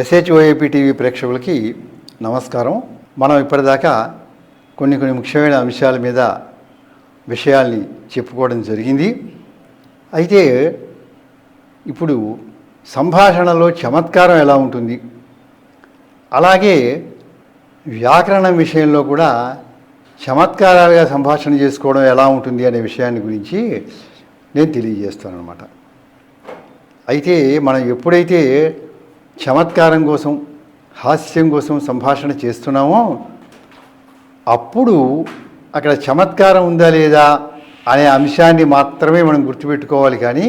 ఎస్హెచ్ఓఏపీ TV ప్రేక్షకులకి నమస్కారం. మనం ఇప్పటిదాకా కొన్ని కొన్ని ముఖ్యమైన అంశాల మీద విషయాల్ని చెప్పుకోవడం జరిగింది. అయితే ఇప్పుడు సంభాషణలో చమత్కారం ఎలా ఉంటుంది? అలాగే వ్యాకరణం విషయంలో కూడా చమత్కారాలుగా సంభాషణ చేసుకోవడం ఎలా ఉంటుంది అనే విషయాన్ని గురించి నేను తెలియజేస్తాను అనమాట అయితే మనం ఎప్పుడైతే చమత్కారం కోసం హాస్యం కోసం సంభాషణ చేస్తున్నామో అప్పుడు అక్కడ చమత్కారం ఉందా లేదా అనే అంశాన్ని మాత్రమే మనం గుర్తుపెట్టుకోవాలి కానీ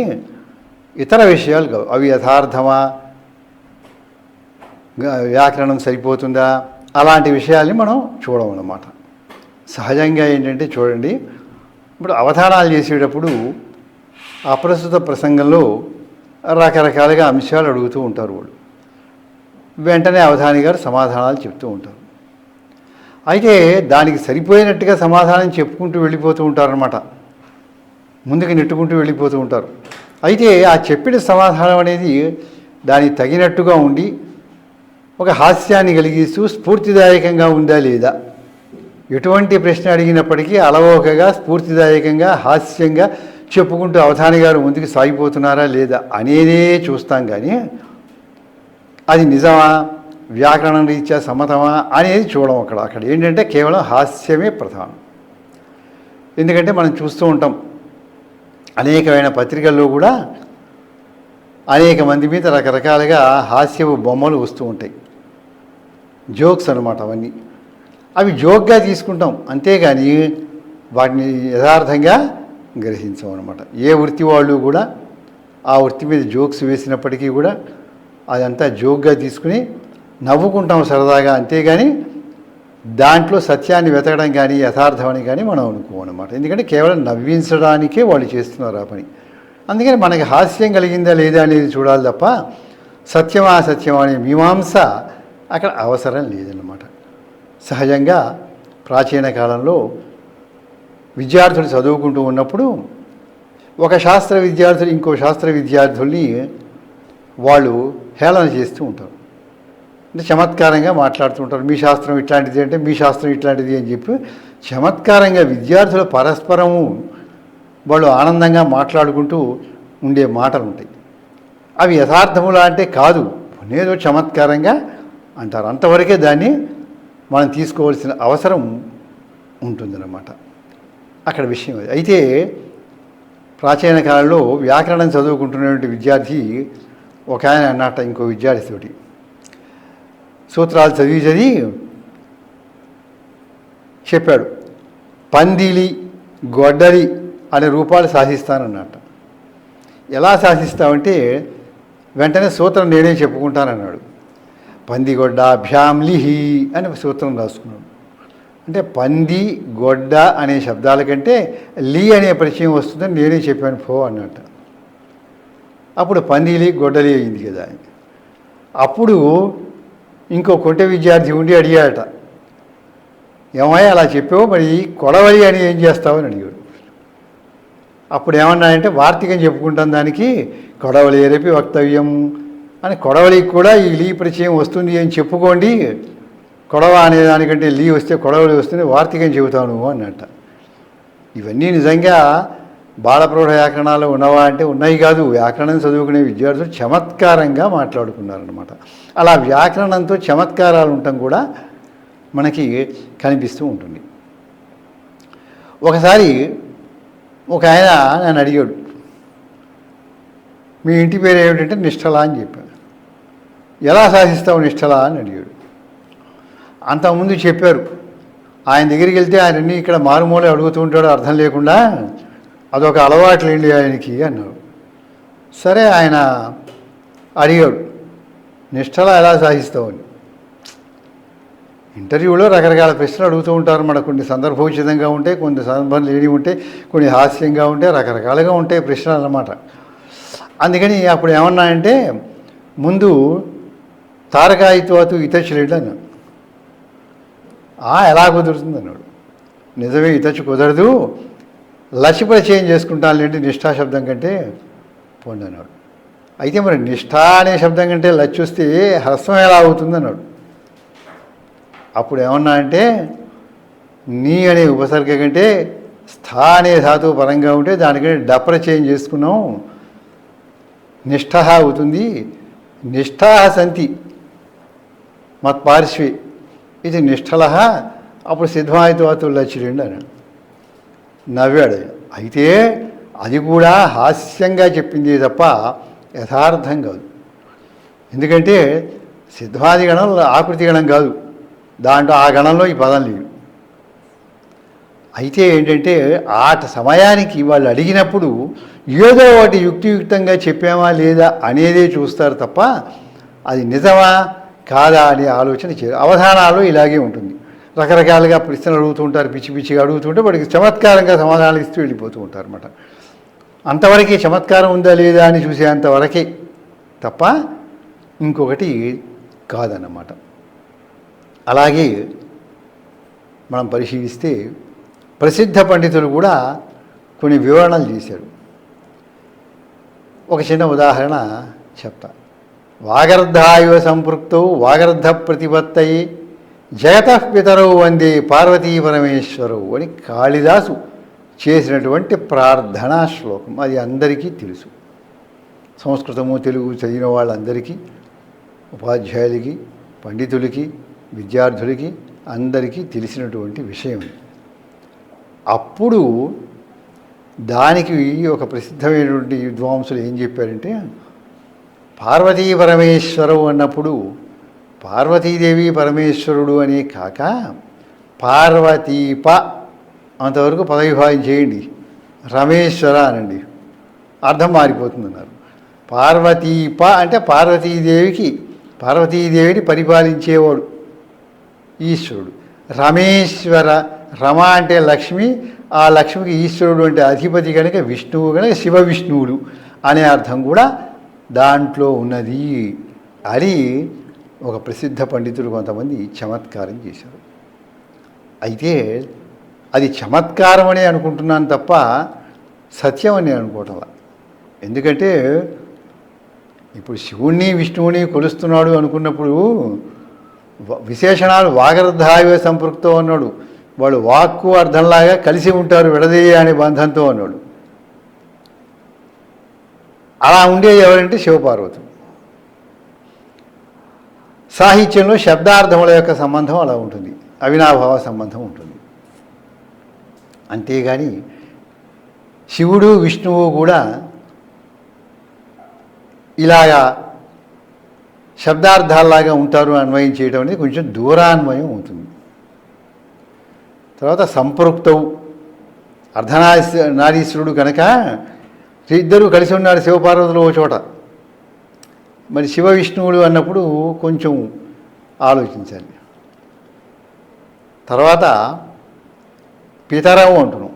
ఇతర విషయాలు కావు అవి యథార్థమా? వ్యాకరణం సరిపోతుందా? అలాంటి విషయాల్ని మనం చూడమన్నమాట సహజంగా ఏంటంటే చూడండి ఇప్పుడు అవధానాలు చేసేటప్పుడు అప్రస్తుత ప్రసంగంలో రకరకాలుగా అంశాలు అడుగుతూ ఉంటారు వాళ్ళు. వెంటనే అవధాని గారు సమాధానాలు చెప్తూ ఉంటారు. అయితే దానికి సరిపోయినట్టుగా సమాధానం చెప్పుకుంటూ వెళ్ళిపోతూ ఉంటారనమాట ముందుకు నెట్టుకుంటూ వెళ్ళిపోతూ ఉంటారు. అయితే ఆ చెప్పిన సమాధానం అనేది దానికి తగినట్టుగా ఉండి ఒక హాస్యాన్ని కలిగిస్తూ స్ఫూర్తిదాయకంగా ఉందా లేదా? ఎటువంటి ప్రశ్న అడిగినప్పటికీ అలవోకగా స్ఫూర్తిదాయకంగా హాస్యంగా చెప్పుకుంటూ అవధాని గారు ముందుకు సాగిపోతున్నారా లేదా అనేదే చూస్తాం కానీ అది నిజమా? వ్యాకరణం రీత్యా సమ్మతమా? అనేది చూడడం అక్కడ. అక్కడ ఏంటంటే కేవలం హాస్యమే ప్రధానం. ఎందుకంటే మనం చూస్తూ ఉంటాం. అనేకమైన పత్రికల్లో కూడా అనేక మంది మీద రకరకాలుగా హాస్యపు బొమ్మలు వస్తూ ఉంటాయి. జోక్స్ అనమాట అవన్నీ. అవి జోక్గా తీసుకుంటాం. అంతేగాని వాటిని యథార్థంగా గ్రహించాం అనమాట ఏ వృత్తి వాళ్ళు కూడా ఆ వృత్తి మీద జోక్స్ వేసినప్పటికీ కూడా అదంతా జోక్గా తీసుకుని నవ్వుకుంటాం సరదాగా అంతేగాని దాంట్లో సత్యాన్ని వెతకడం కానీ యథార్థమని కానీ మనం అనుకోమన్నమాట ఎందుకంటే కేవలం నవ్వించడానికే వాళ్ళు చేస్తున్నారు ఆ పని. అందుకని మనకి హాస్యం కలిగిందా లేదా అనేది చూడాలి తప్ప సత్యమా అసత్యమా అనే మీమాంస అక్కడ అవసరం లేదన్నమాట. సహజంగా ప్రాచీన కాలంలో విద్యార్థులు చదువుకుంటూ ఉన్నప్పుడు ఒక శాస్త్ర విద్యార్థులు ఇంకో శాస్త్ర విద్యార్థుల్ని వాళ్ళు హేళన చేస్తూ ఉంటారు. అంటే చమత్కారంగా మాట్లాడుతుంటారు మీ శాస్త్రం ఇట్లాంటిది అంటే మీ శాస్త్రం ఇట్లాంటిది అని చెప్పి చమత్కారంగా విద్యార్థులు పరస్పరము వాళ్ళు ఆనందంగా మాట్లాడుకుంటూ ఉండే మాటలు ఉంటాయి. అవి యథార్థములా అంటే కాదు. నేదో చమత్కారంగా అంటారు. అంతవరకే దాన్ని మనం తీసుకోవాల్సిన అవసరం ఉంటుందన్నమాట. అక్కడ విషయం అయితే ప్రాచీన కాలంలో వ్యాకరణం చదువుకుంటున్నటువంటి విద్యార్థి ఒక ఆయన అన్నట ఇంకో విద్యార్థితోటి. సూత్రాలు చదివి చదివి చెప్పాడు. పందిలి గొడ్డలి అనే రూపాలు శాసిస్తానన్నట ఎలా శాసిస్తామంటే వెంటనే సూత్రం నేనే చెప్పుకుంటానన్నాడు. పందిగొడ్డ భ్యామ్లిహి అని సూత్రం రాసుకున్నాడు. అంటే పంది గొడ్డ అనే శబ్దాల కంటే లీ అనే పరిచయం వస్తుందని నేనే చెప్పాను పో అన్నట్టు. అప్పుడు పందిలి గొడ్డలి అయింది కదా అప్పుడు ఇంకో కొంటె విద్యార్థి ఉండి అడిగాడట ఏమయ్య అలా చెప్పావు? మరి కొడవలి అని ఏం చేస్తావు? అని అడిగాడు. అప్పుడు ఏమన్నాయంటే వార్తికం చెప్పుకుంటాం దానికి కొడవలి ఎరపి వక్తవ్యం అని కొడవలికి కూడా ఈ లీ పరిచయం వస్తుంది అని చెప్పుకోండి కొడవ అనే దానికంటే లీ వస్తే కొడవలి వస్తుంది వార్తికం చెబుతాను అన్నట్ట. ఇవన్నీ నిజంగా బాలప్రౌఢ వ్యాకరణాలు ఉన్నవా అంటే ఉన్నాయి కాదు. వ్యాకరణం చదువుకునే విద్యార్థులు చమత్కారంగా మాట్లాడుకున్నారనమాట అలా వ్యాకరణంతో చమత్కారాలు ఉండటం కూడా మనకి కనిపిస్తూ ఉంటుంది. ఒకసారి ఒక ఆయన నన్ను అడిగాడు మీ ఇంటి పేరు ఏమిటంటే నిష్ఠల అని చెప్పాను ఎలా సాధిస్తావు నిష్ఠల అని అడిగాడు. అంతకుముందు చెప్పారు ఆయన దగ్గరికి వెళ్తే ఆయనన్నీ ఇక్కడ మారుమూల అడుగుతూ ఉంటాడు అర్థం లేకుండా అదొక అలవాట్లు లేండి ఆయనకి అన్నాడు సరే ఆయన అడిగాడు నిష్టలా ఎలా సాధిస్తావు అని? ఇంటర్వ్యూలో రకరకాల ప్రశ్నలు అడుగుతూ ఉంటారు మన కొన్ని సందర్భోచితంగా ఉంటాయి కొన్ని సందర్భం లేని ఉంటాయి కొన్ని హాస్యంగా ఉంటాయి రకరకాలుగా ఉంటాయి ప్రశ్నలు అన్నమాట. అందుకని అప్పుడు ఏమన్నా అంటే ముందు తారకాయిత్వాతు ఇతచ్చులేడు అన్నాడు. "ఆ, ఎలా కుదురుతుంది అన్నాడు నిజమే ఇతచ్చు కుదరదు. లక్ష్య పరిచయం నిష్ఠా శబ్దం కంటే పోండి అన్నాడు. అయితే మరి నిష్ఠ అనే శబ్దం కంటే లచ్చి వస్తే హ్రస్వం ఎలా అవుతుంది అన్నాడు. అప్పుడు ఏమన్నా అంటే నీ అనే ఉపసర్గ కంటే స్థా అనే ధాతువు పరంగా ఉంటే దానికంటే డప్ర చేంజ్ చేసుకున్నాం. నిష్ఠ అవుతుంది. నిష్ఠా సంతి మత్పార్శ్వి ఇది నిష్ఠల అప్పుడు సిద్ధమాయితవాతులు లచ్చిరండి అన్నాడు. నవ్వాడు. అయితే అది కూడా హాస్యంగా చెప్పింది తప్ప యథార్థం కాదు. ఎందుకంటే సిద్ధాది గణం ఆకృతి గణం కాదు. దాంట్లో ఆ గణంలో ఈ పదం లేవు అయితే ఏంటంటే ఆట సమయానికి వాళ్ళు అడిగినప్పుడు ఏదో ఒకటి యుక్తియుక్తంగా చెప్పామా లేదా అనేదే చూస్తారు తప్ప అది నిజమా కాదా అనే ఆలోచన చే అవధానాలు ఇలాగే ఉంటుంది. రకరకాలుగా ప్రశ్నలు అడుగుతూ ఉంటారు పిచ్చి పిచ్చిగా అడుగుతుంటే వాడికి చమత్కారంగా సమాధానాలు ఇస్తూ వెళ్ళిపోతూ ఉంటారు అనమాట అంతవరకే చమత్కారం ఉందా లేదా అని చూసేంతవరకే తప్ప ఇంకొకటి కాదన్నమాట. అలాగే మనం పరిశీలిస్తే ప్రసిద్ధ పండితులు కూడా కొన్ని వివరణలు చేశారు. ఒక చిన్న ఉదాహరణ చెప్తా. వాగర్ధాయువ సంపృక్తౌ వాగర్ధ ప్రతిపత్తయి జగత వందే పార్వతీ పరమేశ్వరవు అని కాళిదాసు చేసినటువంటి ప్రార్థనా శ్లోకం. అది అందరికీ తెలుసు. సంస్కృతము తెలుగు చదివిన వాళ్ళందరికీ ఉపాధ్యాయులకి పండితులకి విద్యార్థులకి అందరికీ తెలిసినటువంటి విషయం అప్పుడు దానికి ఒక ప్రసిద్ధమైనటువంటి విద్వాంసులు ఏం చెప్పారంటే పార్వతీ పరమేశ్వరవు అన్నప్పుడు పార్వతీదేవి పరమేశ్వరుడు అనే కాక పార్వతీప అంతవరకు పదవిభాగం చేయండి. రమేశ్వర అనండి. అర్థం మారిపోతుందన్నారు. పార్వతీప అంటే పార్వతీదేవికి పార్వతీదేవిని పరిపాలించేవాడు ఈశ్వరుడు. రమేశ్వర రమ అంటే లక్ష్మి ఆ లక్ష్మికి ఈశ్వరుడు అంటే అధిపతి కనుక విష్ణువు కనుక శివ విష్ణువులు అనే అర్థం కూడా దాంట్లో ఉన్నది. అని ఒక ప్రసిద్ధ పండితులు కొంతమంది చమత్కారం చేశారు. అయితే అది చమత్కారం అనే అనుకుంటున్నాను తప్ప సత్యం అని అనుకోవటం ఎందుకంటే ఇప్పుడు శివుణ్ణి విష్ణువుని కొలుస్తున్నాడు అనుకున్నప్పుడు విశేషణాలు వాగర్ధాయ సంపృక్తం అన్నాడు వాళ్ళు వాక్కు అర్థంలాగా కలిసి ఉంటారు విడదీయ అనే బంధంతో అన్నాడు అలా ఉండేది ఎవరంటే శివపార్వతులు సాహిత్యంలో శబ్దార్థముల యొక్క సంబంధం అలా ఉంటుంది. అవినాభావ సంబంధం ఉంటుంది. అంతేగాని శివుడు విష్ణువు కూడా ఇలాగా శబ్దార్థాల్లాగా ఉంటారు అన్వయం చేయడం అనేది కొంచెం దూరాన్వయం అవుతుంది. తర్వాత సంపృక్తవు. అర్ధనారీస్ నారీశ్వరుడు కనుక ఇద్దరు కలిసి ఉన్నారు శివపార్వతులు ఓ చోట. మరి శివ విష్ణువులు అన్నప్పుడు కొంచెం ఆలోచించాలి. తర్వాత పితరవు అంటున్నాం.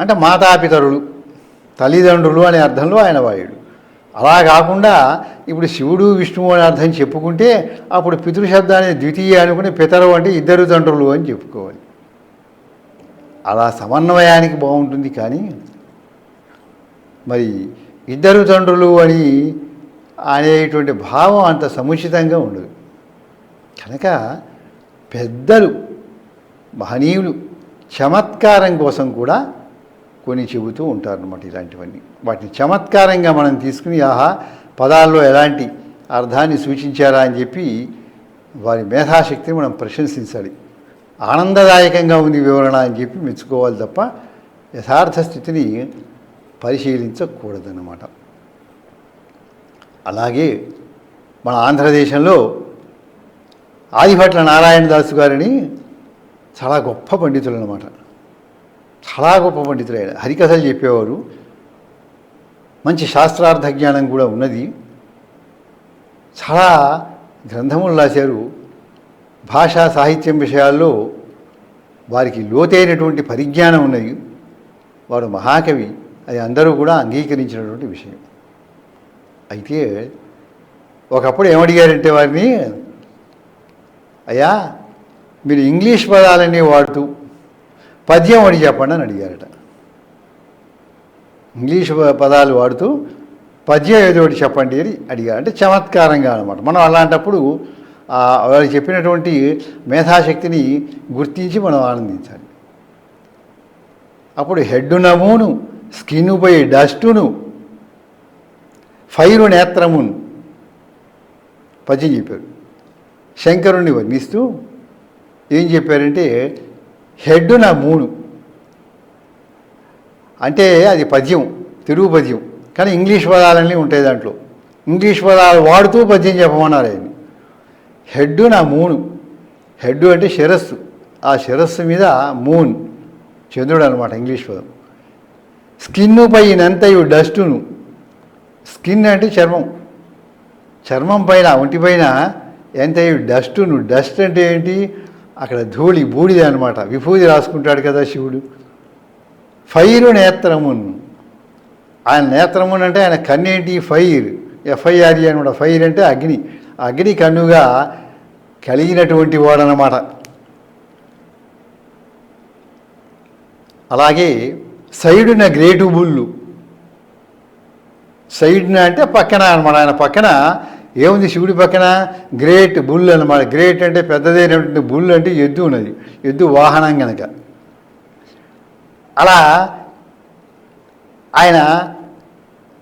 అంటే మాతాపితరులు తల్లిదండ్రులు అనే అర్థంలో ఆయన వాయుడు. అలా కాకుండా ఇప్పుడు శివుడు విష్ణువు అనే అర్థం చెప్పుకుంటే అప్పుడు పితృశబ్దాన్ని ద్వితీయ అనుకుని పితరవు అంటే ఇద్దరు తండ్రులు అని చెప్పుకోవాలి. అలా సమన్వయానికి బాగుంటుంది కానీ మరి ఇద్దరు తండ్రులు అని అనేటువంటి భావం అంత సముచితంగా ఉండదు. కనుక పెద్దలు మహనీయులు చమత్కారం కోసం కూడా కొన్ని చెబుతూ ఉంటారన్నమాట ఇలాంటివన్నీ. వాటిని చమత్కారంగా మనం తీసుకుని ఆహా పదాల్లో ఎలాంటి అర్థాన్ని సూచించారా అని చెప్పి వారి మేధాశక్తిని మనం ప్రశంసించాలి. ఆనందదాయకంగా ఉంది వివరణ అని చెప్పి మెచ్చుకోవాలి తప్ప యథార్థ స్థితిని పరిశీలించకూడదన్నమాట. అలాగే మన ఆంధ్రదేశంలో ఆదిభట్ల నారాయణ దాసు గారిని చాలా గొప్ప పండితులు అనమాట చాలా గొప్ప పండితులు ఆయన. హరికథలు చెప్పేవారు. మంచి శాస్త్రార్థ జ్ఞానం కూడా ఉన్నది. చాలా గ్రంథములు రాశారు. భాషా సాహిత్యం విషయాల్లో వారికి లోతైనటువంటి పరిజ్ఞానం ఉన్నది. వారు మహాకవి. అది అందరూ కూడా అంగీకరించినటువంటి విషయం. అయితే ఒకప్పుడు ఏమడిగారంటే వారిని అయ్యా మీరు ఇంగ్లీష్ పదాలన్నీ వాడుతూ పద్యం అడిగి చెప్పండి అని అడిగారట. ఇంగ్లీష్ పదాలు వాడుతూ పద్యం ఏదో ఒకటి చెప్పండి అని అడిగారు. అంటే చమత్కారంగా అనమాట మనం అలాంటప్పుడు వాళ్ళు చెప్పినటువంటి మేధాశక్తిని గుర్తించి మనం ఆనందించాలి. అప్పుడు హెడ్ నమూను స్కిన్పై డస్టును ఫైరు నేత్రమున్. పద్యం చెప్పారు. శంకరుణ్ణి వర్ణిస్తూ ఏం చెప్పారంటే హెడ్ నా మూను. అంటే అది పద్యం తెలుగు పద్యం. కానీ ఇంగ్లీష్ పదాలన్నీ ఉంటాయి దాంట్లో. ఇంగ్లీష్ పదాలు వాడుతూ పద్యం చెప్పమన్నారు ఆయన. హెడ్ నా మూను. హెడ్ అంటే శిరస్సు. ఆ శిరస్సు మీద మూన్. చంద్రుడు అనమాట ఇంగ్లీష్ పదం. స్కిన్ పైనంతయు డస్టును. స్కిన్ అంటే చర్మం. చర్మం పైన ఒంటిపైన ఎంతయు డస్టును డస్ట్ అంటే ఏంటి? అక్కడ ధూళి బూడిద అనమాట విభూది రాసుకుంటాడు కదా శివుడు. ఫైరు నేత్రమున్. ఆయన నేత్రమున్ అంటే ఆయన కన్నేంటి? ఫైర్. ఎఫ్ఐఆర్ఈ అనమాట ఫైర్ అంటే అగ్ని. అగ్ని కన్నుగా కలిగినటువంటి వాడనమాట అలాగే సైడున గ్రేటు బుల్లు. సైడ్న అంటే పక్కన అనమాట. ఆయన పక్కన ఏముంది శివుడి పక్కన? గ్రేట్ బుల్ అనమాట గ్రేట్ అంటే పెద్దదైనటువంటి బుల్ అంటే ఎద్దు ఉన్నది. ఎద్దు వాహనం కనుక అలా ఆయన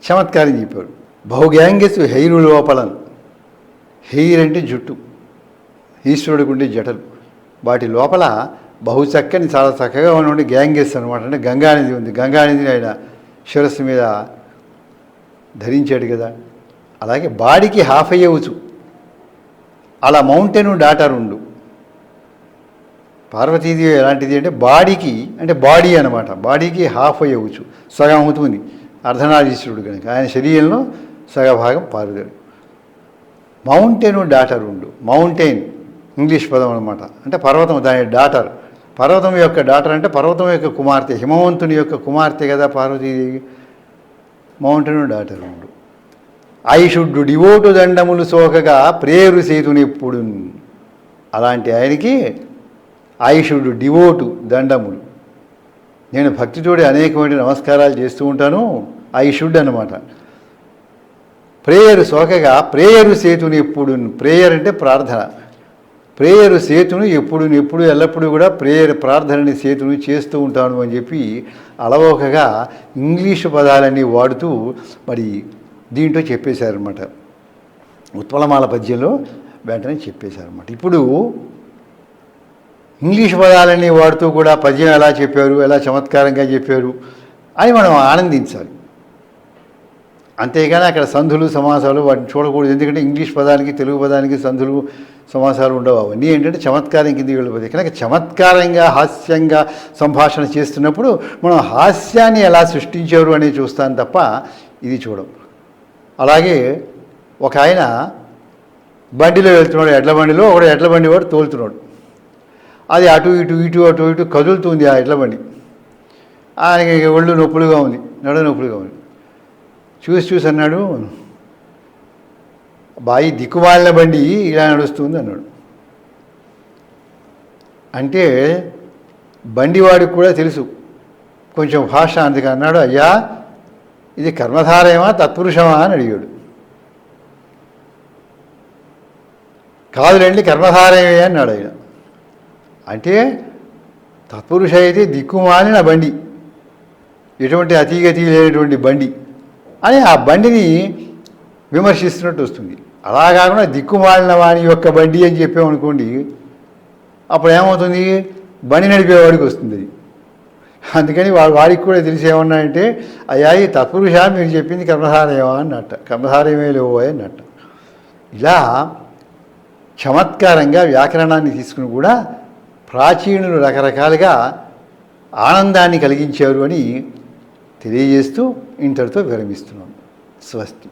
చమత్కారం చెప్పాడు. బహుగ్యాంగస్ హెయిరు లోపలను. హెయిర్ అంటే జుట్టు. ఈశ్వరుడికి ఉండే జటలు. వాటి లోపల బహు చక్కని చాలా చక్కగా ఉన్నటువంటి గ్యాంగెస్ అనమాట అంటే గంగానది ఉంది. గంగానదిని ఆయన శిరస్సు మీద ధరించాడు కదా. అలాగే బాడీకి హాఫ్ అయ్యవచ్చు. అలా మౌంటైన్ డాటర్ ఉండు. పార్వతీదేవి ఎలాంటిది అంటే బాడీకి అంటే బాడీ అనమాట బాడీకి హాఫ్ అయ్యవచ్చు. సగం అవుతుంది. అర్ధనారీశ్వరుడు కనుక. ఆయన శరీరంలో సగభాగం పార్వతి మౌంటైన్ డాటర్ ఉండు. మౌంటైన్ ఇంగ్లీష్ పదం అనమాట అంటే పర్వతం దాని డాటర్. పర్వతం యొక్క డాటర్ అంటే పర్వతం యొక్క కుమార్తె. హిమవంతుని యొక్క కుమార్తె కదా పార్వతీదేవి. మౌంటైన్ దాటరుడు ఐషుడ్డు ఐ డివోటు దండములు సోకగా ప్రేరు సేతునెప్పుడు. అలాంటి ఆయనకి ఐ షుడ్ డివోటు దండములు. నేను భక్తితోడి అనేకమైన నమస్కారాలు చేస్తూ ఉంటాను. ఐ షుడ్ అనమాట ప్రేయరు సోకగా ప్రేయరు సేతుని ఎప్పుడు ప్రేయర్ అంటే ప్రార్థన. ప్రేయరు సేతును ఎప్పుడు ఎప్పుడు ఎల్లప్పుడూ కూడా ప్రేయర్ ప్రార్థనని సేతును చేస్తూ ఉంటాను అని చెప్పి అలవోకగా ఇంగ్లీషు పదాలన్నీ వాడుతూ మరి దీంట్లో చెప్పేశారనమాట ఉత్పలమాల పద్యంలో వెంటనే చెప్పేశారనమాట ఇప్పుడు ఇంగ్లీష్ పదాలన్నీ వాడుతూ కూడా పద్యం ఎలా చెప్పారు ఎలా చమత్కారంగా చెప్పారు అని మనం ఆనందించాలి. అంతేగాని అక్కడ సంధులు సమాసాలు వాటిని చూడకూడదు. ఎందుకంటే ఇంగ్లీష్ పదానికి తెలుగు పదానికి సంధులు సమాసాలు ఉండవు. అవన్నీ ఏంటంటే చమత్కారం కింద వెళ్ళిపోతాయి. కనుక చమత్కారంగా హాస్యంగా సంభాషణ చేస్తున్నప్పుడు మనం హాస్యాన్ని ఎలా సృష్టించారు అనేది చూస్తాను తప్ప ఇది చూడం. అలాగే ఒక ఆయన బండిలో వెళ్తున్నాడు ఎడ్ల బండిలో ఒకడు ఎడ్ల బండి వాడు తోలుతున్నాడు. అది అటు ఇటు ఇటు అటు ఇటు కదులుతుంది ఆ ఎడ్ల బండి. ఆయనకి ఒళ్ళు నొప్పులుగా ఉంది నడు నొప్పులుగా ఉంది. చూసి చూసి అన్నాడు బాయి దిక్కుమాలిన బండి ఇలా నడుస్తుంది అన్నాడు. అంటే బండివాడికి కూడా తెలుసు కొంచెం భాష అందుకు అన్నాడు అయ్యా ఇది కర్మధారయమా తత్పురుషమా అని అడిగాడు. కాదులేండి కర్మధారయమే అన్నాడు ఆయన. అంటే తత్పురుష అయితే దిక్కుమాలిన బండి ఎటువంటి అతీగతి లేనటువంటి బండి. అని ఆ బండిని విమర్శిస్తున్నట్టు వస్తుంది. అలా కాకుండా దిక్కుమాలిన వాని యొక్క బండి అని చెప్పామనుకోండి అప్పుడు ఏమవుతుంది? బండి నడిపేవాడికి వస్తుంది. అది అందుకని వాడు వాడికి కూడా తెలిసి ఏమన్నాయంటే అయ్యా ఈ తత్పురుష మీరు చెప్పింది కర్మధారయమా అన్నట్ట. కర్మధారయమే లేవో అన్నట్ట. ఇలా చమత్కారంగా వ్యాకరణాన్ని తీసుకుని కూడా ప్రాచీనులు రకరకాలుగా ఆనందాన్ని కలిగించారు అని తెలియజేస్తూ ఇంతటితో విరమిస్తున్నాను స్వస్తి.